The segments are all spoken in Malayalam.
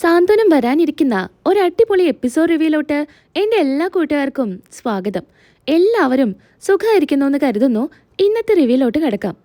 സാന്ത്വനം വരാനിരിക്കുന്ന ഒരു അടിപൊളി എപ്പിസോഡ് റിവ്യൂലോട്ട് എന്റെ എല്ലാ കൂട്ടുകാർക്കും സ്വാഗതം. എല്ലാവരും സുഖമായിരിക്കുന്നു എന്ന് കരുതുന്നു. ഇന്നത്തെ റിവ്യൂലോട്ട് കിടക്കാം.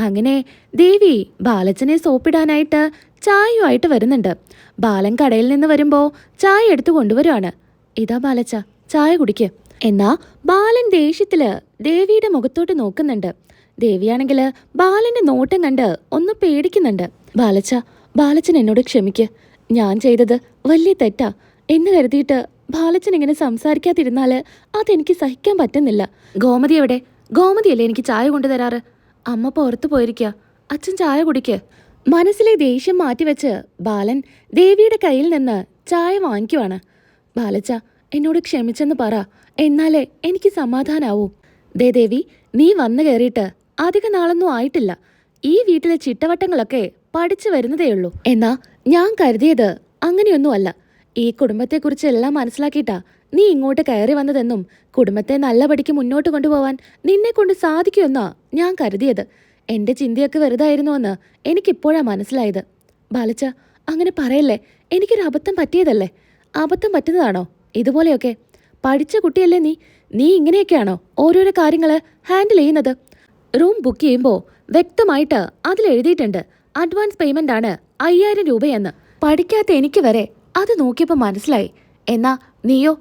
അങ്ങനെ ദേവി ബാലച്ചനെ സോപ്പിടാനായിട്ട് ചായയുമായിട്ട് വരുന്നുണ്ട്. ബാലൻ കടയിൽ നിന്ന് വരുമ്പോൾ ചായ എടുത്തു കൊണ്ടുവരുവാണ്. ഇതാ ബാലച്ച ചായ കുടിക്ക്. എന്നാ ബാലൻ ദേഷ്യത്തിൽ ദേവിയുടെ മുഖത്തോട്ട് നോക്കുന്നുണ്ട്. ദേവിയാണെങ്കിൽ ബാലന്റെ നോട്ടം കണ്ട് ഒന്ന് പേടിക്കുന്നുണ്ട്. ബാലച്ച ബാലച്ചൻ എന്നോട് ക്ഷമിക്ക്. ഞാൻ ചെയ്തത് വലിയ തെറ്റാ എന്ന് കരുതിയിട്ട് ബാലച്ചൻ ഇങ്ങനെ സംസാരിക്കാതിരുന്നാൽ അതെനിക്ക് സഹിക്കാൻ പറ്റുന്നില്ല. ഗോമതി എവിടെ? ഗോമതിയല്ലേ എനിക്ക് ചായ കൊണ്ടുതരാറ് അമ്മ പുറത്തു പോയിരിക്കുക അച്ഛൻ ചായ കുടിക്ക്. മനസ്സിലെ ദേഷ്യം മാറ്റിവെച്ച് ബാലൻ ദേവിയുടെ കയ്യിൽ നിന്ന് ചായ വാങ്ങിക്കുവാണ്. ബാലച്ച എന്നോട് ക്ഷമിച്ചെന്ന് പറ. എന്നാലേ എനിക്ക് സമാധാനാവൂ. ദേ ദേവി നീ വന്നു കയറിയിട്ട് അധിക നാളൊന്നും ആയിട്ടില്ല. ഈ വീട്ടിലെ ചിട്ടവട്ടങ്ങളൊക്കെ പഠിച്ചു വരുന്നതേയുള്ളൂ. എന്നാ ഞാൻ കരുതിയത് അങ്ങനെയൊന്നുമല്ല. ഈ കുടുംബത്തെക്കുറിച്ച് എല്ലാം മനസ്സിലാക്കിയിട്ടാ നീ ഇങ്ങോട്ട് കയറി വന്നതെന്നും കുടുംബത്തെ നല്ലപടിക്ക് മുന്നോട്ട് കൊണ്ടുപോവാൻ നിന്നെ കൊണ്ട് സാധിക്കുമെന്നാ ഞാൻ കരുതിയത്. എന്റെ ചിന്തയൊക്കെ വെറുതായിരുന്നുവെന്ന് എനിക്കിപ്പോഴാ മനസ്സിലായത്. ബാലച്ച അങ്ങനെ പറയല്ലേ എനിക്കൊരു അബദ്ധം പറ്റിയതല്ലേ? അബദ്ധം പറ്റുന്നതാണോ? ഇതുപോലെയൊക്കെ. പഠിച്ച കുട്ടിയല്ലേ നീ? നീ ഇങ്ങനെയൊക്കെയാണോ ഓരോരോ കാര്യങ്ങൾ ഹാൻഡിൽ ചെയ്യുന്നത്? റൂം ബുക്ക് ചെയ്യുമ്പോൾ വ്യക്തമായിട്ട് അതിൽ എഴുതിയിട്ടുണ്ട് അഡ്വാൻസ് പേയ്മെന്റ് ആണ് അയ്യായിരം രൂപയെന്ന് പഠിക്കാത്ത എനിക്ക് വരെ അത് നോക്കിയപ്പോൾ മനസ്സിലായി. എന്നാ നീയോ?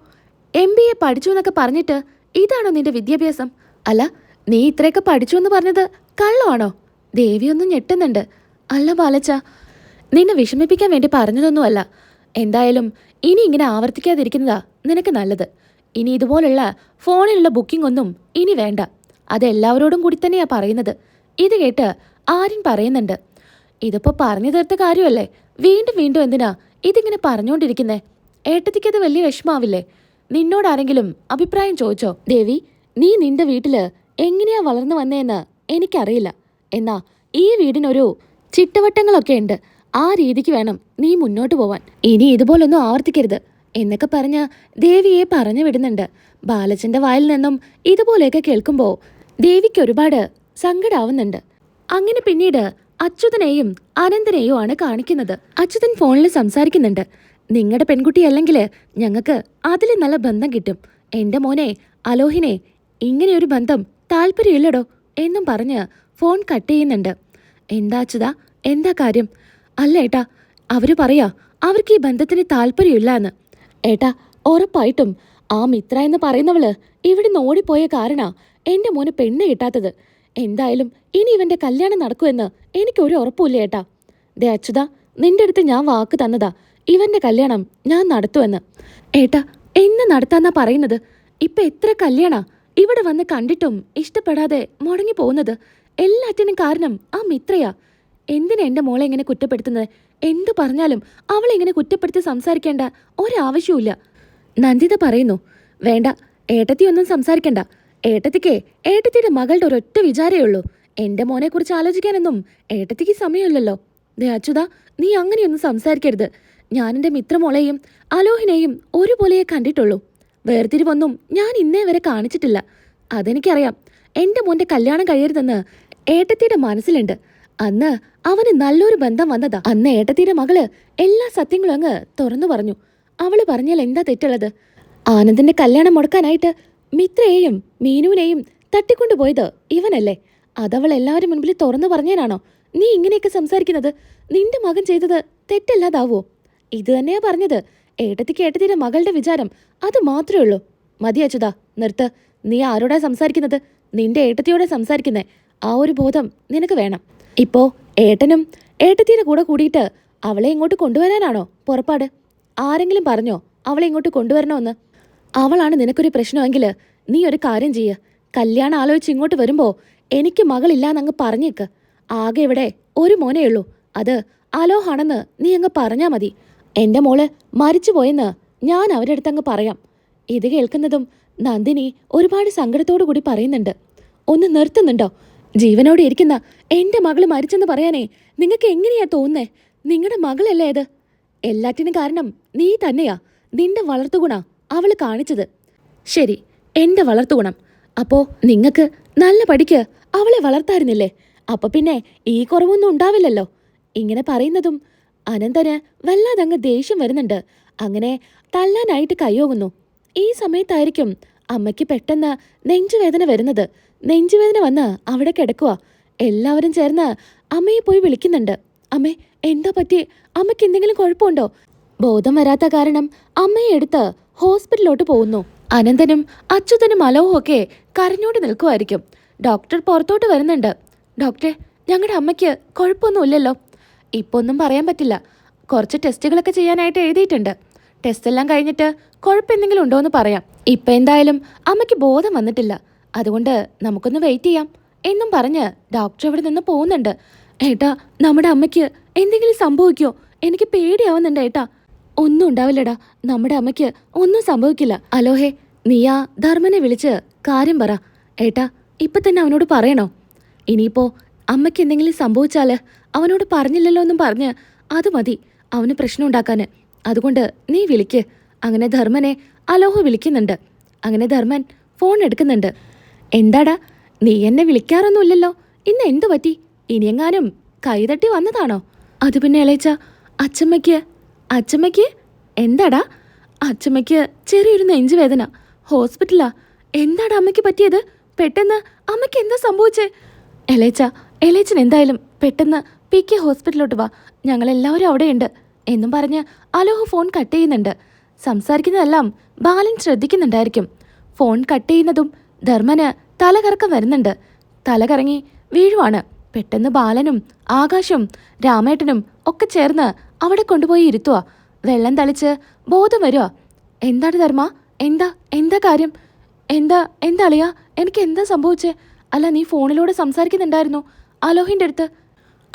എം ബി എ പഠിച്ചു എന്നൊക്കെ പറഞ്ഞിട്ട് ഇതാണോ നിന്റെ വിദ്യാഭ്യാസം? അല്ല നീ ഇത്രയൊക്കെ പഠിച്ചു എന്ന് പറഞ്ഞത് കള്ളമാണോ? ദേവിയൊന്നും ഞെട്ടുന്നുണ്ട്. അല്ല ബാലച്ച നിന്നെ വിഷമിപ്പിക്കാൻ വേണ്ടി പറഞ്ഞതൊന്നുമല്ല. എന്തായാലും ഇനി ഇങ്ങനെ ആവർത്തിക്കാതിരിക്കുന്നതാ നിനക്ക് നല്ലത്. ഇനി ഇതുപോലുള്ള ഫോണിലുള്ള ബുക്കിംഗ് ഒന്നും ഇനി വേണ്ട. അത് എല്ലാവരോടും കൂടി തന്നെയാ പറയുന്നത്. ഇത് കേട്ട് ആര്യൻ പറയുന്നുണ്ട്. ഇതിപ്പോ പറഞ്ഞു തീർത്ത കാര്യമല്ലേ? വീണ്ടും വീണ്ടും എന്തിനാ ഇതിങ്ങനെ പറഞ്ഞുകൊണ്ടിരിക്കുന്നേ ഏട്ടത്തിക്കത് വലിയ വിഷമാവില്ലേ? നിന്നോട് ആരെങ്കിലും അഭിപ്രായം ചോദിച്ചോ? ദേവി നീ നിന്റെ വീട്ടിൽ എങ്ങനെയാ വളർന്നു വന്നേന്ന് എനിക്കറിയില്ല. എന്നാ ഈ വീടിനൊരു ചിട്ടവട്ടങ്ങളൊക്കെ ഉണ്ട്. ആ രീതിക്ക് വേണം നീ മുന്നോട്ട് പോവാൻ. ഇനി ഇതുപോലൊന്നും ആവർത്തിക്കരുത്. എന്നൊക്കെ പറഞ്ഞ് ദേവിയെ പറഞ്ഞു വിടുന്നുണ്ട്. ബാലച്ചന്റെ വായിൽ നിന്നും ഇതുപോലെയൊക്കെ കേൾക്കുമ്പോൾ ദേവിക്ക് ഒരുപാട് സങ്കടാവുന്നുണ്ട്. അങ്ങനെ പിന്നീട് അച്യുതനെയും അനന്തനെയും ആണ് കാണിക്കുന്നത്. അച്യുതൻ ഫോണിൽ സംസാരിക്കുന്നുണ്ട്. നിങ്ങളുടെ പെൺകുട്ടി അല്ലെങ്കിൽ ഞങ്ങൾക്ക് അതിൽ നല്ല ബന്ധം കിട്ടും. എന്റെ മോനെ അലോഹിനെ ഇങ്ങനെയൊരു ബന്ധം താല്പര്യമില്ലടോ എന്നും പറഞ്ഞ് ഫോൺ കട്ട് ചെയ്യുന്നുണ്ട്. എന്താ അച്യുത? എന്താ കാര്യം? അല്ല ഏട്ടാ അവർ പറയാ അവർക്ക് ഈ ബന്ധത്തിന് താല്പര്യമില്ല എന്ന് ഏട്ടാ ഉറപ്പായിട്ടും ആ മിത്ര എന്ന് പറയുന്നവൾ ഇവിടുന്ന് ഓടിപ്പോയ കാരണ എന്റെ മോന് പെണ്ണ് കിട്ടാത്തത്. എന്തായാലും ഇനി ഇവന്റെ കല്യാണം നടക്കുമെന്ന് എനിക്ക് ഒരു ഉറപ്പുമില്ല ഏട്ടാ. ദേ അച്യുത നിന്റെ അടുത്ത് ഞാൻ വാക്ക് തന്നതാ. ഇവന്റെ കല്യാണം ഞാൻ നടത്തുമെന്ന്. ഏട്ടാ എന്ന് നടത്താന്നാ പറയുന്നത്? ഇപ്പൊ എത്ര കല്യാണ? ഇവിടെ വന്ന് കണ്ടിട്ടും ഇഷ്ടപ്പെടാതെ മുടങ്ങി പോകുന്നത്. എല്ലാറ്റിനും കാരണം ആ മിത്രയാ. എന്തിനാ എന്റെ മോളെ ഇങ്ങനെ കുറ്റപ്പെടുത്തുന്നത്? എന്ത് പറഞ്ഞാലും അവളെ ഇങ്ങനെ കുറ്റപ്പെടുത്തി സംസാരിക്കേണ്ട ഒരാവശ്യവുമില്ല. നന്ദിത പറയുന്നു വേണ്ട ഏട്ടത്തി ഒന്നും സംസാരിക്കണ്ട. ഏട്ടത്തിക്ക് ഏട്ടത്തിയുടെ മകളുടെ ഒരൊറ്റ വിചാരേ ഉള്ളൂ. എന്റെ മോനെ കുറിച്ച് ആലോചിക്കാനൊന്നും ഏട്ടത്തിക്ക് സമയമില്ലല്ലോ. ദേ അച്യുത നീ അങ്ങനെയൊന്നും സംസാരിക്കരുത്. ഞാൻ എന്റെ മിത്രമോളെയും അലോഹിനെയും ഒരുപോലെയേ കണ്ടിട്ടുള്ളൂ. വേർതിരിവൊന്നും ഞാൻ ഇന്നേ വരെ കാണിച്ചിട്ടില്ല. അതെനിക്കറിയാം. എന്റെ മോന്റെ കല്യാണം കഴിയരുതെന്ന് ഏട്ടത്തിയുടെ മനസ്സിലുണ്ട്. അന്ന് അവന് നല്ലൊരു ബന്ധം വന്നതാ. അന്ന് ഏട്ടത്തിയുടെ മകൾ എല്ലാ സത്യങ്ങളും അങ്ങ് തുറന്നു പറഞ്ഞു. അവൾ പറഞ്ഞാൽ എന്താ തെറ്റുള്ളത്? ആനന്ദിന്റെ കല്യാണം മുടക്കാനായിട്ട് മിത്രയെയും മീനുവിനെയും തട്ടിക്കൊണ്ടുപോയത് ഇവനല്ലേ? അതവൾ എല്ലാവരും മുൻപിൽ തുറന്നു പറഞ്ഞേനാണോ? നീ ഇങ്ങനെയൊക്കെ സംസാരിക്കുന്നത് നിന്റെ മകൻ ചെയ്തത് തെറ്റല്ലാതാവോ? ഇത് തന്നെയാ പറഞ്ഞത്. ഏട്ടത്തിക്ക് ഏട്ടത്തിയുടെ മകളുടെ വിചാരം അത് മാത്രമേ ഉള്ളൂ. മതി അച്യുത നിർത്ത്. നീ ആരോടാ സംസാരിക്കുന്നത്? നിന്റെ ഏട്ടത്തിയോടെ സംസാരിക്കുന്നേ. ആ ഒരു ബോധം നിനക്ക് വേണം. ഇപ്പോ ഏട്ടനും ഏട്ടത്തിയുടെ കൂടെ കൂടിയിട്ട് അവളെ ഇങ്ങോട്ട് കൊണ്ടുവരാനാണോ പുറപ്പാട്? ആരെങ്കിലും പറഞ്ഞോ അവളെ ഇങ്ങോട്ട് കൊണ്ടുവരണമെന്ന്? അവളാണ് നിനക്കൊരു പ്രശ്നമെങ്കിൽ നീ ഒരു കാര്യം ചെയ്യ്. കല്യാണം ആലോചിച്ച് ഇങ്ങോട്ട് വരുമ്പോൾ എനിക്ക് മകളില്ലാന്നങ്ങ് പറഞ്ഞേക്ക്. ആകെ ഇവിടെ ഒരു മോനേ ഉള്ളൂ. അത് അലോഹാണെന്ന് നീ അങ്ങ് പറഞ്ഞാ മതി. എന്റെ മോൾ മരിച്ചുപോയെന്ന് ഞാൻ അവരുടെ അടുത്ത് അങ്ങ് പറയാം. ഇത് കേൾക്കുന്നതും നന്ദിനി ഒരുപാട് സങ്കടത്തോടു കൂടി പറയുന്നുണ്ട്. ഒന്ന് നിർത്തുന്നുണ്ടോ? ജീവനോടെ ഇരിക്കുന്ന എന്റെ മകൾ മരിച്ചെന്ന് പറയാനേ നിങ്ങൾക്ക് എങ്ങനെയാ തോന്നുന്നേ? നിങ്ങളുടെ മകളല്ലേ അത് എല്ലാറ്റിനും കാരണം നീ തന്നെയാ. നിന്റെ വളർത്തുഗുണ അവൾ കാണിച്ചത്. ശരി എന്റെ വളർത്തുഗുണം അപ്പോ നിങ്ങക്ക് നല്ല പഠിക്ക് അവളെ വളർത്തായിരുന്നില്ലേ? അപ്പൊ പിന്നെ ഈ കുറവൊന്നും ഉണ്ടാവില്ലല്ലോ. ഇങ്ങനെ പറയുന്നതും അനന്തന് വല്ലാതങ്ങ് ദേഷ്യം വരുന്നുണ്ട്. അങ്ങനെ തള്ളാനായിട്ട് കൈയോകുന്നു ഈ സമയത്തായിരിക്കും അമ്മയ്ക്ക് പെട്ടെന്ന് നെഞ്ചുവേദന വരുന്നത്. നെഞ്ചുവേദന വന്ന് അവിടെ കിടക്കുക എല്ലാവരും ചേർന്ന് അമ്മയെ പോയി വിളിക്കുന്നുണ്ട്. അമ്മേ എന്താ പറ്റി? അമ്മയ്ക്ക് എന്തെങ്കിലും കുഴപ്പമുണ്ടോ? ബോധം വരാത്ത കാരണം അമ്മയെ എടുത്ത് ഹോസ്പിറ്റലിലോട്ട് പോകുന്നു. അനന്തനും അച്യുതനും അലവും ഒക്കെ കരഞ്ഞോണ്ട് നിൽക്കുമായിരിക്കും ഡോക്ടർ പുറത്തോട്ട് വരുന്നുണ്ട്. ഡോക്ടറെ ഞങ്ങളുടെ അമ്മയ്ക്ക് കുഴപ്പമൊന്നുമില്ലല്ലോ ഇപ്പൊ ഒന്നും പറയാൻ പറ്റില്ല. കുറച്ച് ടെസ്റ്റുകളൊക്കെ ചെയ്യാനായിട്ട് എഴുതിയിട്ടുണ്ട്. ടെസ്റ്റ് എല്ലാം കഴിഞ്ഞിട്ട് കുഴപ്പമെന്തെങ്കിലും ഉണ്ടോ എന്ന് പറയാം. ഇപ്പൊ എന്തായാലും അമ്മയ്ക്ക് ബോധം വന്നിട്ടില്ല. അതുകൊണ്ട് നമുക്കൊന്ന് വെയിറ്റ് ചെയ്യാം എന്നും പറഞ്ഞ് ഡോക്ടർ ഇവിടെ നിന്ന് പോകുന്നുണ്ട്. ഏട്ടാ നമ്മുടെ അമ്മയ്ക്ക് എന്തെങ്കിലും സംഭവിക്കോ എനിക്ക് പേടിയാവുന്നുണ്ട് ഏട്ടാ. ഒന്നും ഉണ്ടാവില്ലടാ. നമ്മുടെ അമ്മയ്ക്ക് ഒന്നും സംഭവിക്കില്ല. അലോഹേ നീ ആ ധർമ്മനെ വിളിച്ച് കാര്യം പറ. ഏട്ടാ ഇപ്പൊ തന്നെ അവനോട് പറയണോ? ഇനിയിപ്പോ അമ്മയ്ക്ക് എന്തെങ്കിലും സംഭവിച്ചാൽ അവനോട് പറഞ്ഞില്ലല്ലോ എന്നും പറഞ്ഞ് അത് മതി അവന് പ്രശ്നം ഉണ്ടാക്കാന്. അതുകൊണ്ട് നീ വിളിക്ക്. അങ്ങനെ ധർമ്മനെ അലോഹ വിളിക്കുന്നുണ്ട്. അങ്ങനെ ധർമ്മൻ ഫോൺ എടുക്കുന്നുണ്ട്. എന്താടാ നീ എന്നെ വിളിക്കാറൊന്നുമില്ലല്ലോ. ഇന്ന് എന്തു പറ്റി? ഇനിയെങ്ങാനും കൈതട്ടി വന്നതാണോ? അത് പിന്നെ ഇളയച്ച അച്ചമ്മയ്ക്ക് അച്ചമ്മയ്ക്ക്? എന്താടാ? അച്ചമ്മയ്ക്ക് ചെറിയൊരു നെഞ്ചുവേദന. ഹോസ്പിറ്റലാ. എന്താടാ അമ്മയ്ക്ക് പറ്റിയത്? പെട്ടെന്ന് അമ്മയ്ക്ക് എന്താ സംഭവിച്ചേ? എലേച്ച എലേച്ചൻ എന്തായാലും പെട്ടെന്ന് പി കെ ഹോസ്പിറ്റലിലോട്ട് വാ. ഞങ്ങളെല്ലാവരും അവിടെയുണ്ട്. എന്നും പറഞ്ഞ് അലോഹ ഫോൺ കട്ട് ചെയ്യുന്നുണ്ട്. സംസാരിക്കുന്നതെല്ലാം ബാലൻ ശ്രദ്ധിക്കുന്നുണ്ടായിരിക്കും. ഫോൺ കട്ട് ചെയ്യുന്നതും ധർമ്മന് തലകറക്കം വരുന്നുണ്ട്. തലകറങ്ങി വീഴുവാണ്. പെട്ടെന്ന് ബാലനും ആകാശും രാമേട്ടനും ഒക്കെ ചേർന്ന് അവിടെ കൊണ്ടുപോയി ഇരുത്തുക വെള്ളം തളിച്ച് ബോധം വരുക എന്താണ് ധർമ്മ? എന്താ? എന്താ കാര്യം? എന്താ? എന്താ അളിയ? എനിക്ക് എന്താ സംഭവിച്ചേ? അല്ല നീ ഫോണിലൂടെ സംസാരിക്കുന്നുണ്ടായിരുന്നു. അലോഹിന്റെ അടുത്ത്.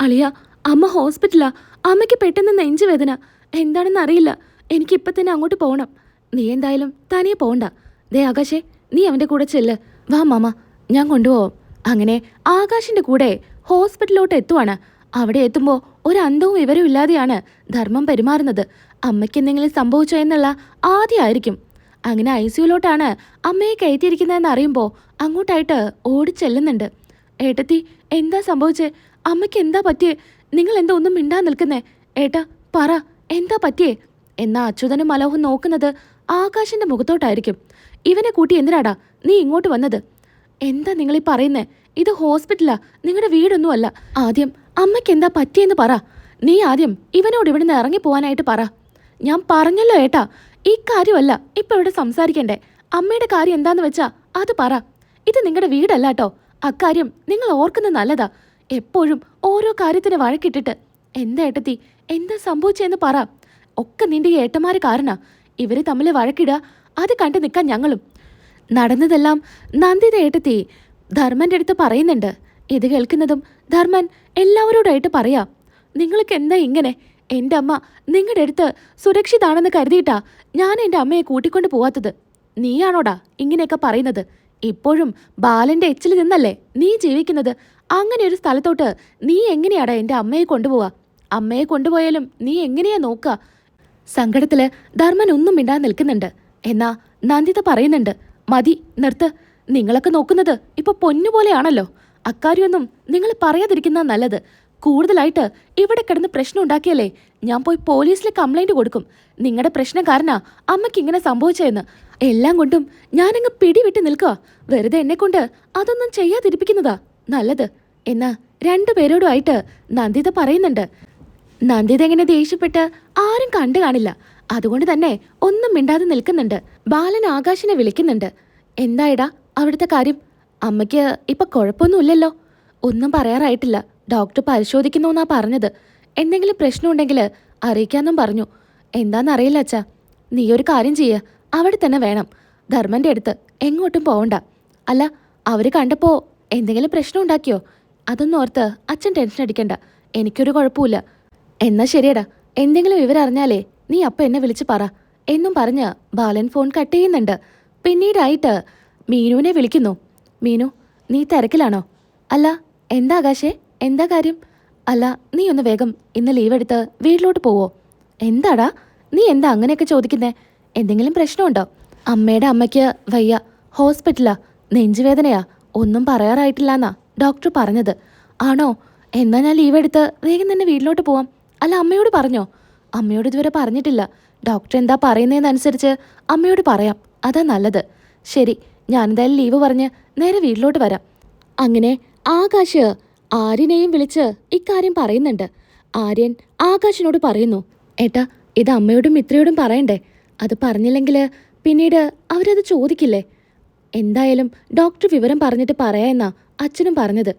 അളിയ അമ്മ ഹോസ്പിറ്റലാ. അമ്മയ്ക്ക് പെട്ടെന്ന് നെഞ്ചുവേദന എന്താണെന്ന് അറിയില്ല. എനിക്കിപ്പം തന്നെ അങ്ങോട്ട് പോകണം നീ എന്തായാലും തനിയെ പോകണ്ട ദേ ആകാശേ നീ അവന്റെ കൂടെ ചെല്ല്. വാ മാമ ഞാൻ കൊണ്ടുപോവാം. അങ്ങനെ ആകാശിന്റെ കൂടെ ഹോസ്പിറ്റലിലോട്ട് എത്തുവാണ്. അവിടെ എത്തുമ്പോൾ ഒരു അന്തവും വിവരവും ഇല്ലാതെയാണ് ധർമ്മം പെരുമാറുന്നത്. അമ്മയ്ക്ക് എന്തെങ്കിലും സംഭവിച്ചോ എന്നുള്ള ആദ്യമായിരിക്കും അങ്ങനെ ഐ സിയുലോട്ടാണ് അമ്മയെ കയറ്റിയിരിക്കുന്നതെന്ന് അറിയുമ്പോൾ അങ്ങോട്ടായിട്ട് ഓടി ചെല്ലുന്നുണ്ട്. ഏട്ടത്തി എന്താ സംഭവിച്ചേ? അമ്മയ്ക്ക് എന്താ പറ്റിയേ? നിങ്ങൾ എന്താ ഒന്നും മിണ്ടാൻ നിൽക്കുന്നേ? ഏട്ടാ പറ എന്താ പറ്റിയേ? എന്നാ അച്യുതനും മലോഹും നോക്കുന്നത് ആകാശിന്റെ മുഖത്തോട്ടായിരിക്കും. ഇവനെ കൂട്ടി എന്തിനാടാ നീ ഇങ്ങോട്ട് വന്നത്? എന്താ നിങ്ങളീ പറയുന്നേ? ഇത് ഹോസ്പിറ്റലാ. നിങ്ങളുടെ വീടൊന്നുമല്ല. ആദ്യം അമ്മയ്ക്ക് എന്താ പറ്റിയെന്ന് പറ. നീ ആദ്യം ഇവനോട് ഇവിടുന്ന് ഇറങ്ങി പോവാനായിട്ട് പറ. ഞാൻ പറഞ്ഞല്ലോ ഏട്ടാ ഈ കാര്യമല്ല ഇപ്പൊ ഇവിടെ സംസാരിക്കണ്ടേ. അമ്മയുടെ കാര്യം എന്താന്ന് വെച്ചാ അത് പറ. ഇത് നിങ്ങളുടെ വീടല്ല കേട്ടോ അക്കാര്യം നിങ്ങൾ ഓർക്കുന്നത് നല്ലതാ. എപ്പോഴും ഓരോ കാര്യത്തിന് വഴക്കിട്ടിട്ട് എന്താ ഏട്ടത്തി എന്താ സംഭവിച്ചെന്ന് പറ. ഒക്കെ നിന്റെ ഈ ഏട്ടന്മാര് കാരണ. ഇവർ തമ്മിൽ വഴക്കിടുക അത് കണ്ടു നിൽക്കാൻ ഞങ്ങളും. നടന്നതെല്ലാം നന്ദിത ഏട്ടത്തി ധർമ്മന്റെ അടുത്ത് പറയുന്നുണ്ട്. ഇത് കേൾക്കുന്നതും ധർമ്മൻ എല്ലാവരോടായിട്ട് പറയാ നിങ്ങൾക്ക് എന്താ ഇങ്ങനെ? എന്റെ അമ്മ നിങ്ങളുടെ അടുത്ത് സുരക്ഷിതാണെന്ന് കരുതിയിട്ടാ ഞാൻ എന്റെ അമ്മയെ കൂട്ടിക്കൊണ്ട് പോവാത്തത്. നീയാണോടാ ഇങ്ങനെയൊക്കെ പറയുന്നത്? ഇപ്പോഴും ബാലന്റെ എച്ചിൽ നിന്നല്ലേ നീ ജീവിക്കുന്നത്? അങ്ങനെ ഒരു സ്ഥലത്തോട്ട് നീ എങ്ങനെയാടാ എന്റെ അമ്മയെ കൊണ്ടുപോവാ? അമ്മയെ കൊണ്ടുപോയാലും നീ എങ്ങനെയാ നോക്കുക സങ്കടത്തിൽ ധർമ്മൻ ഒന്നും മിണ്ടാൻ നിൽക്കുന്നുണ്ട്. എന്നാ നന്ദിത പറയുന്നുണ്ട് മതി നിർത്ത്. നിങ്ങളൊക്കെ നോക്കുന്നത് ഇപ്പൊ പൊന്നുപോലെയാണല്ലോ. അക്കാര്യമൊന്നും നിങ്ങൾ പറയാതിരിക്കുന്ന നല്ലത്. കൂടുതലായിട്ട് ഇവിടെ കിടന്ന് പ്രശ്നം ഉണ്ടാക്കിയല്ലേ ഞാൻ പോയി പോലീസിൽ കംപ്ലൈന്റ് കൊടുക്കും. നിങ്ങളുടെ പ്രശ്നം കാരണാ അമ്മയ്ക്ക് ഇങ്ങനെ സംഭവിച്ചതെന്ന്. എല്ലാം കൊണ്ടും ഞാനങ്ങ് പിടിവിട്ട് നിൽക്കുക വെറുതെ എന്നെ കൊണ്ട് അതൊന്നും ചെയ്യാതിരിപ്പിക്കുന്നതാ നല്ലത്. എന്നാ രണ്ടുപേരോടുമായിട്ട് നന്ദിത പറയുന്നുണ്ട്. നന്ദിത എങ്ങനെ ദേഷ്യപ്പെട്ട് ആരും കണ്ടു കാണില്ല. അതുകൊണ്ട് തന്നെ ഒന്നും മിണ്ടാതെ നിൽക്കുന്നുണ്ട്. ബാലൻ ആകാശിനെ വിളിക്കുന്നുണ്ട്. എന്തായടാ അവിടുത്തെ കാര്യം? അമ്മയ്ക്ക് ഇപ്പൊ കുഴപ്പമൊന്നുമില്ലല്ലോ. ഒന്നും പറയാറായിട്ടില്ല. ഡോക്ടർ പരിശോധിക്കുന്നു എന്നാ പറഞ്ഞത്. എന്തെങ്കിലും പ്രശ്നമുണ്ടെങ്കിൽ അറിയിക്കാന്നും പറഞ്ഞു. എന്താന്നറിയില്ല അച്ഛാ. നീ ഒരു കാര്യം ചെയ്യ. അവിടെ തന്നെ വേണം. ധർമ്മന്റെ അടുത്ത് എങ്ങോട്ടും പോവണ്ട. അല്ല അവർ കണ്ടപ്പോ എന്തെങ്കിലും പ്രശ്നം ഉണ്ടാക്കിയോ? അതൊന്നും ഓർത്ത് അച്ഛൻ ടെൻഷൻ അടിക്കണ്ട. എനിക്കൊരു കുഴപ്പമില്ല. എന്നാ ശരിയടാ. എന്തെങ്കിലും വിവരം അറിഞ്ഞാലേ നീ അപ്പ എന്നെ വിളിച്ച് പറ. എന്നും പറഞ്ഞ് ബാലൻ ഫോൺ കട്ട് ചെയ്യുന്നുണ്ട്. പിന്നീടായിട്ട് മീനുവിനെ വിളിക്കുന്നു. മീനു നീ തിരക്കിലാണോ? അല്ല എന്താ ആകാശേ? എന്താ കാര്യം? അല്ല നീ ഒന്ന് വേഗം ഇന്ന് ലീവ് എടുത്ത് വീട്ടിലോട്ട് പോവോ. എന്താടാ? നീ എന്താ അങ്ങനെയൊക്കെ ചോദിക്കുന്നേ? എന്തെങ്കിലും പ്രശ്നമുണ്ടോ? അമ്മയുടെ അമ്മയ്ക്ക് വയ്യ. ഹോസ്പിറ്റലാ. നെഞ്ചുവേദനയാ. ഒന്നും പറയാറായിട്ടില്ലെന്നാ ഡോക്ടർ പറഞ്ഞത്. ആണോ? എന്നാ ഞാൻ ലീവ് എടുത്ത് വേഗം തന്നെ വീട്ടിലോട്ട് പോവാം. അല്ല അമ്മയോട് പറഞ്ഞോ? അമ്മയോട് ഇതുവരെ പറഞ്ഞിട്ടില്ല. ഡോക്ടർ എന്താ പറയുന്നതെന്നനുസരിച്ച് അമ്മയോട് പറയാം. അതാ നല്ലത്. ശരി ഞാനെന്തായാലും ലീവ് പറഞ്ഞ് നേരെ വീട്ടിലോട്ട് വരാം. അങ്ങനെ ആകാശ് ആര്യനെയും വിളിച്ച് ഇക്കാര്യം പറയുന്നുണ്ട്. ആര്യൻ ആകാശിനോട് പറയുന്നു ഏട്ടാ ഇത് അമ്മയോടും മിത്രയോടും പറയണ്ടേ? അത് പറഞ്ഞില്ലെങ്കിൽ പിന്നീട് അവരത് ചോദിക്കില്ലേ? എന്തായാലും ഡോക്ടർ വിവരം പറഞ്ഞിട്ട് പറയാമെന്നാ അച്ഛനും പറഞ്ഞത്.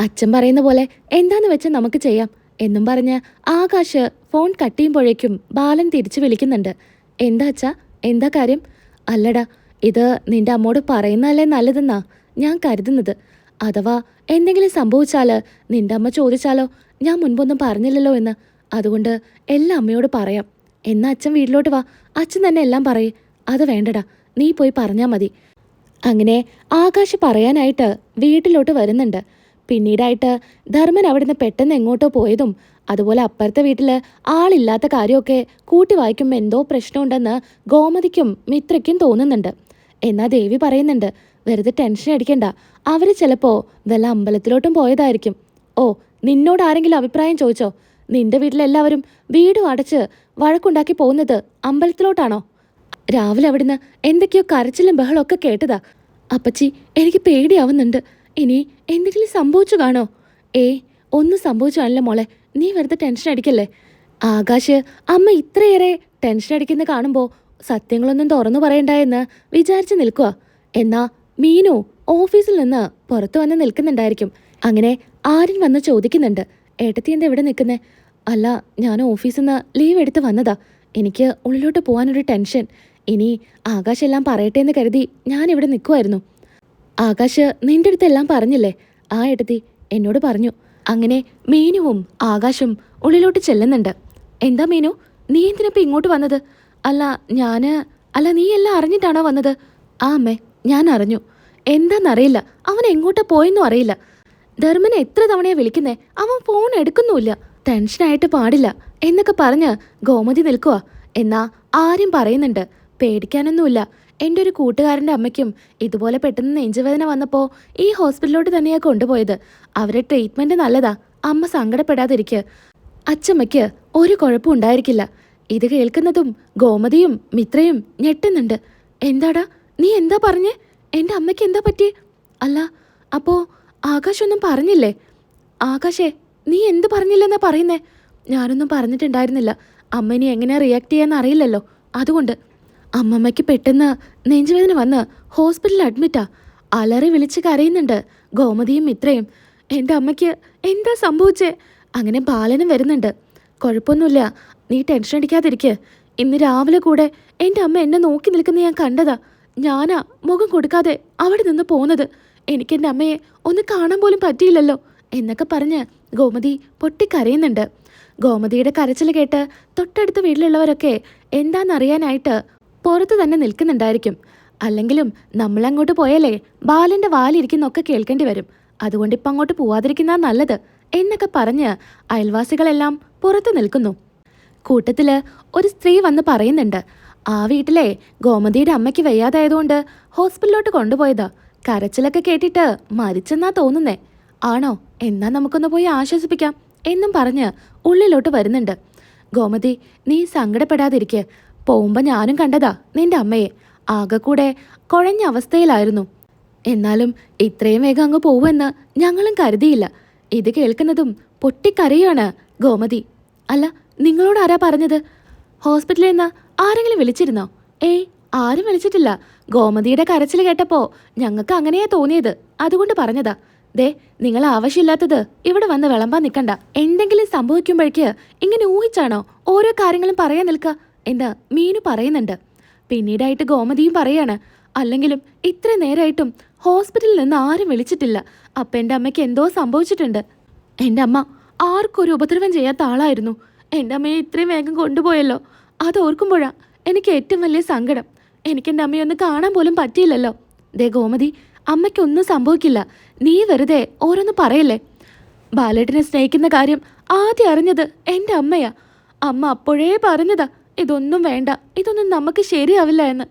അച്ഛൻ പറയുന്ന പോലെ എന്താന്ന് വെച്ചാൽ നമുക്ക് ചെയ്യാം എന്നും പറഞ്ഞ് ആകാശ് ഫോൺ കട്ട് ചെയ്യുമ്പോഴേക്കും ബാലൻ തിരിച്ചു വിളിക്കുന്നുണ്ട്. എന്താ അച്ഛാ? എന്താ കാര്യം? അല്ലടാ ഇത് നിന്റെ അമ്മോട് പറയുന്നതല്ലേ നല്ലതെന്നാ ഞാൻ കരുതുന്നത്. അഥവാ എന്തെങ്കിലും സംഭവിച്ചാൽ നിന്റെ അമ്മ ചോദിച്ചാലോ? ഞാൻ മുൻപൊന്നും പറഞ്ഞില്ലല്ലോ എന്ന്. അതുകൊണ്ട് എല്ലാം അമ്മയോട് പറയാം. എന്നാ അച്ഛൻ വീട്ടിലോട്ട് വാ. അച്ഛൻ തന്നെ എല്ലാം പറയേ. അത് വേണ്ടടാ. നീ പോയി പറഞ്ഞാൽ മതി. അങ്ങനെ ആകാശ് പറയാനായിട്ട് വീട്ടിലോട്ട് വരുന്നുണ്ട്. പിന്നീടായിട്ട് ധർമ്മൻ അവിടുന്ന് പെട്ടെന്ന് എങ്ങോട്ടോ പോയതും അതുപോലെ അപ്പുറത്തെ വീട്ടിൽ ആളില്ലാത്ത കാര്യമൊക്കെ കൂട്ടി വായിക്കുമ്പോൾ എന്തോ പ്രശ്നമുണ്ടെന്ന് ഗോമതിക്കും മിത്രയ്ക്കും തോന്നുന്നുണ്ട്. എന്നാ ദേവി പറയുന്നുണ്ട്. വെറുതെ ടെൻഷൻ അടിക്കണ്ട. അവർ ചിലപ്പോ വല്ല അമ്പലത്തിലോട്ടും പോയതായിരിക്കും. ഓ നിന്നോട് ആരെങ്കിലും അഭിപ്രായം ചോദിച്ചോ? നിന്റെ വീട്ടിലെല്ലാവരും വീടും അടച്ച് വഴക്കുണ്ടാക്കി പോകുന്നത് അമ്പലത്തിലോട്ടാണോ? രാവിലെ അവിടുന്ന് എന്തൊക്കെയോ കരച്ചിലും ബഹളമൊക്കെ കേട്ടതാ. അപ്പച്ചി എനിക്ക് പേടിയാവുന്നുണ്ട്. ഇനി എന്തെങ്കിലും സംഭവിച്ചു കാണോ? ഏ ഒന്നും സംഭവിച്ചു കാണില്ല മോളെ. നീ വെറുതെ ടെൻഷൻ അടിക്കല്ലേ? ആകാശ് അമ്മ ഇത്രയേറെ ടെൻഷൻ അടിക്കുന്ന കാണുമ്പോൾ സത്യങ്ങളൊന്നും തുറന്നു പറയണ്ടായെന്ന് വിചാരിച്ചു നിൽക്കുക എന്നാ മീനു ഓഫീസിൽ നിന്ന് പുറത്തു വന്ന് നിൽക്കുന്നുണ്ടായിരിക്കും. അങ്ങനെ ആര്യൻ വന്ന് ചോദിക്കുന്നുണ്ട്. ഏട്ടത്തി എന്താ എവിടെ നിൽക്കുന്നേ? അല്ല ഞാൻ ഓഫീസിൽ നിന്ന് ലീവ് എടുത്ത് വന്നതാ. എനിക്ക് ഉള്ളിലോട്ട് പോകാനൊരു ടെൻഷൻ. ഇനി ആകാശ് എല്ലാം പറയട്ടെ എന്ന് കരുതി ഞാൻ ഇവിടെ നിൽക്കുമായിരുന്നു ആകാശ് നിന്റെ അടുത്ത് എല്ലാം പറഞ്ഞില്ലേ? ആ ഏട്ടത്തി എന്നോട് പറഞ്ഞു. അങ്ങനെ മീനുവും ആകാശും ഉള്ളിലോട്ട് ചെല്ലുന്നുണ്ട്. എന്താ മീനു? നീ എന്തിനപ്പം ഇങ്ങോട്ട് വന്നത്? അല്ല ഞാൻ അല്ല നീ എല്ലാം അറിഞ്ഞിട്ടാണോ വന്നത്? ആ അമ്മേ ഞാൻ അറിഞ്ഞു. എന്താന്നറിയില്ല. അവൻ എങ്ങോട്ടാ പോയെന്നും അറിയില്ല. ധർമ്മനെ എത്ര തവണയാ വിളിക്കുന്നേ? അവൻ ഫോൺ എടുക്കുന്നുമില്ല. ടെൻഷനായിട്ട് പാടില്ല. എന്നൊക്കെ പറഞ്ഞ് ഗോമതി നിൽക്കുക എന്നാ ആരും പറയുന്നുണ്ട്. പേടിക്കാനൊന്നുമില്ല. എന്റെ ഒരു കൂട്ടുകാരന്റെ അമ്മയ്ക്കും ഇതുപോലെ പെട്ടെന്ന് നെഞ്ചുവേദന വന്നപ്പോൾ ഈ ഹോസ്പിറ്റലിലോട്ട് തന്നെയാ കൊണ്ടുപോയത്. അവരെ ട്രീറ്റ്മെന്റ് നല്ലതാ. അമ്മ സങ്കടപ്പെടാതിരിക്കുക അച്ചമ്മയ്ക്ക് ഒരു കുഴപ്പം ഉണ്ടായിരിക്കില്ല ഇത് കേൾക്കുന്നതും ഗോമതിയും മിത്രയും ഞെട്ടുന്നുണ്ട്. എന്താടാ? നീ എന്താ പറഞ്ഞേ? എന്റെ അമ്മയ്ക്ക് എന്താ പറ്റി? അല്ല അപ്പോ ആകാശൊന്നും പറഞ്ഞില്ലേ? ആകാശേ നീ എന്ത് പറഞ്ഞില്ലെന്നാ പറയുന്നേ? ഞാനൊന്നും പറഞ്ഞിട്ടുണ്ടായിരുന്നില്ല. അമ്മ ഇനി എങ്ങനെ റിയാക്ട് ചെയ്യാന്ന് അറിയില്ലല്ലോ. അതുകൊണ്ട് അമ്മമ്മയ്ക്ക് പെട്ടെന്ന് നെഞ്ചുവേദന വന്ന് ഹോസ്പിറ്റലിൽ അഡ്മിറ്റാ. അലറി വിളിച്ച് കരയുന്നുണ്ട് ഗോമതിയും മിത്രയും. എന്റെ അമ്മയ്ക്ക് എന്താ സംഭവിച്ചേ? അങ്ങനെ ബാലനും വരുന്നുണ്ട്. കുഴപ്പമൊന്നുമില്ല. നീ ടെൻഷൻ അടിക്കാതിരിക്ക്. ഇന്ന് രാവിലെ കൂടെ എന്റെ അമ്മ എന്നെ നോക്കി നിൽക്കുന്ന ഞാൻ കണ്ടതാ. ഞാനാ മുഖം കൊടുക്കാതെ അവിടെ നിന്ന് പോകുന്നത് എനിക്ക് എന്റെ അമ്മയെ ഒന്ന് കാണാൻ പോലും പറ്റിയില്ലല്ലോ എന്നൊക്കെ പറഞ്ഞ് ഗോമതി പൊട്ടിക്കരയുന്നുണ്ട്. ഗോമതിയുടെ കരച്ചിൽ കേട്ട് തൊട്ടടുത്ത വീട്ടിലുള്ളവരൊക്കെ എന്താണെന്നറിയാനായിട്ട് പുറത്ത് തന്നെ നിൽക്കുന്നുണ്ടായിരിക്കും. അല്ലെങ്കിലും നമ്മളങ്ങോട്ട് പോയാലേ ബാലന്റെ വാലിരിക്കുന്നൊക്കെ കേൾക്കേണ്ടി വരും. അതുകൊണ്ട് ഇപ്പം അങ്ങോട്ട് പോവാതിരിക്കുന്ന നല്ലത് എന്നൊക്കെ പറഞ്ഞ് അയൽവാസികളെല്ലാം പുറത്തു നിൽക്കുന്നു. കൂട്ടത്തിൽ ഒരു സ്ത്രീ വന്ന് പറയുന്നുണ്ട് ആ വീട്ടിലെ ഗോമതിയുടെ അമ്മയ്ക്ക് വയ്യാതായതുകൊണ്ട് ഹോസ്പിറ്റലിലോട്ട് കൊണ്ടുപോയതാ. കരച്ചിലൊക്കെ കേട്ടിട്ട് മരിച്ചെന്നാ തോന്നുന്നേ. ആണോ? എന്നാ നമുക്കൊന്ന് പോയി ആശ്വസിപ്പിക്കാം എന്നും പറഞ്ഞ് ഉള്ളിലോട്ട് വരുന്നുണ്ട്. ഗോമതി നീ സങ്കടപ്പെടാതിരിക്കെ. പോകുമ്പോ ഞാനും കണ്ടതാ നിന്റെ അമ്മയെ. ആകെ കൂടെ കുഴഞ്ഞ അവസ്ഥയിലായിരുന്നു. എന്നാലും ഇത്രയും വേഗം അങ്ങ് പോവുമെന്ന് ഞങ്ങളും കരുതിയില്ല. ഇത് കേൾക്കുന്നതും പൊട്ടിക്കരയാണ് ഗോമതി. അല്ല നിങ്ങളോട് ആരാ പറഞ്ഞത്? ഹോസ്പിറ്റലിൽ നിന്ന് ആരെങ്കിലും വിളിച്ചിരുന്നോ? ഏയ് ആരും വിളിച്ചിട്ടില്ല. ഗോമതിയുടെ കരച്ചിൽ കേട്ടപ്പോ ഞങ്ങൾക്ക് അങ്ങനെയാ തോന്നിയത്. അതുകൊണ്ട് പറഞ്ഞതാ. ദേ നിങ്ങൾ ആവശ്യമില്ലാത്തത് ഇവിടെ വന്ന് വിളമ്പാൻ നിൽക്കണ്ട. എന്തെങ്കിലും സംഭവിക്കുമ്പോഴേക്ക് ഇങ്ങനെ ഊഹിച്ചാണോ ഓരോ കാര്യങ്ങളും പറയാൻ നിൽക്കുക എന്ന് മീനു പറയുന്നുണ്ട്. പിന്നീടായിട്ട് ഗോമതിയും പറയാണ്. അല്ലെങ്കിലും ഇത്ര നേരമായിട്ടും ഹോസ്പിറ്റലിൽ നിന്ന് ആരും വിളിച്ചിട്ടില്ല. അപ്പൊ എന്റെ അമ്മയ്ക്ക് എന്തോ സംഭവിച്ചിട്ടുണ്ട്. എന്റെ അമ്മ ആർക്കും ഒരു ഉപദ്രവം ചെയ്യാത്ത ആളായിരുന്നു. എന്റെ അമ്മയെ ഇത്രയും വേഗം കൊണ്ടുപോയല്ലോ. അത് ഓർക്കുമ്പോഴാ എനിക്ക് ഏറ്റവും വലിയ സങ്കടം. എനിക്ക് എന്റെ അമ്മയെ ഒന്ന് കാണാൻ പോലും പറ്റിയില്ലല്ലോ. ദേ ഗോമതി അമ്മയ്ക്കൊന്നും സംഭവിക്കില്ല. നീ വെറുതെ ഓരോന്ന് പറയല്ലേ? ബാലേട്ടനെ സ്നേഹിക്കുന്ന കാര്യം ആദ്യം അറിഞ്ഞത് എന്റെ അമ്മയാ. അമ്മ അപ്പോഴേ പറഞ്ഞതാ ഇതൊന്നും വേണ്ട ഇതൊന്നും നമുക്ക് ശരിയാവില്ല എന്ന്.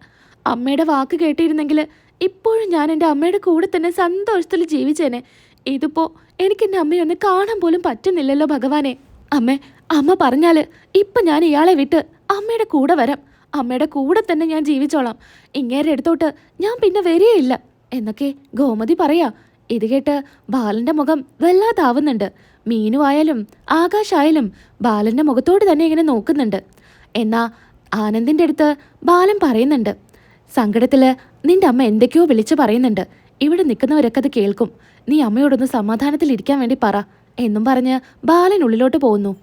അമ്മയുടെ വാക്ക് കേട്ടിരുന്നെങ്കിൽ ഇപ്പോഴും ഞാൻ എന്റെ അമ്മയുടെ കൂടെ തന്നെ സന്തോഷത്തിൽ ജീവിച്ചേനെ. ഇതിപ്പോ എനിക്ക് എന്റെ അമ്മയെ ഒന്ന് കാണാൻ പോലും പറ്റുന്നില്ലല്ലോ ഭഗവാനെ. അമ്മേ അമ്മ പറഞ്ഞാൽ ഇപ്പൊ ഞാൻ ഇയാളെ വിട്ട് അമ്മയുടെ കൂടെ വരാം. അമ്മയുടെ കൂടെ തന്നെ ഞാൻ ജീവിച്ചോളാം. ഇങ്ങേരെ എടുത്തോട്ട് ഞാൻ പിന്നെ വരികയില്ല. എന്നൊക്കെ ഗോമതി പറയാ. ഇത് കേട്ട് ബാലന്റെ മുഖം വല്ലാതാവുന്നുണ്ട്. മീനുവായാലും ആകാശായാലും ബാലന്റെ മുഖത്തോട് തന്നെ ഇങ്ങനെ നോക്കുന്നുണ്ട്. എന്നാ ആനന്ദിന്റെ അടുത്ത് ബാലൻ പറയുന്നുണ്ട്. സങ്കടത്തിൽ നിന്റെ അമ്മ എന്തൊക്കെയോ വിളിച്ചു പറയുന്നുണ്ട്. ഇവിടെ നിൽക്കുന്നവരൊക്കെ അത് കേൾക്കും. നീ അമ്മയോടൊന്ന് സമാധാനത്തിൽ ഇരിക്കാൻ വേണ്ടി പറ. എന്നും പറഞ്ഞ് ബാലൻ ഉള്ളിലോട്ട് പോകുന്നു.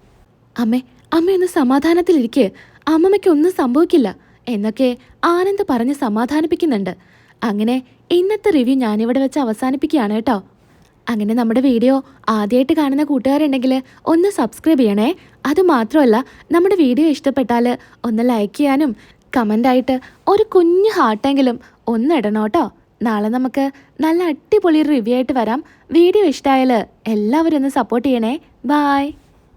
അമ്മേ അമ്മയൊന്ന് സമാധാനത്തിലിരിക്കെ. അമ്മമ്മയ്ക്ക് ഒന്നും സംഭവിക്കില്ല. എന്നൊക്കെ ആനന്ദ് പറഞ്ഞ് സമാധാനിപ്പിക്കുന്നുണ്ട്. അങ്ങനെ ഇന്നത്തെ റിവ്യൂ ഞാനിവിടെ വെച്ച് അവസാനിപ്പിക്കുകയാണ് കേട്ടോ. അങ്ങനെ നമ്മുടെ വീഡിയോ ആദ്യമായിട്ട് കാണുന്ന കൂട്ടുകാരുണ്ടെങ്കിൽ ഒന്ന് സബ്സ്ക്രൈബ് ചെയ്യണേ. അതുമാത്രമല്ല നമ്മുടെ വീഡിയോ ഇഷ്ടപ്പെട്ടാൽ ഒന്ന് ലൈക്ക് ചെയ്യാനും കമന്റായിട്ട് ഒരു കുഞ്ഞു ഹാർട്ടെങ്കിലും ഒന്ന് ഇടണം കേട്ടോ. നാളെ നമുക്ക് നല്ല അടിപൊളി റിവ്യൂ ആയിട്ട് വരാം. വീഡിയോ ഇഷ്ടമായാൽ എല്ലാവരും ഒന്ന് സപ്പോർട്ട് ചെയ്യണേ. ബായ്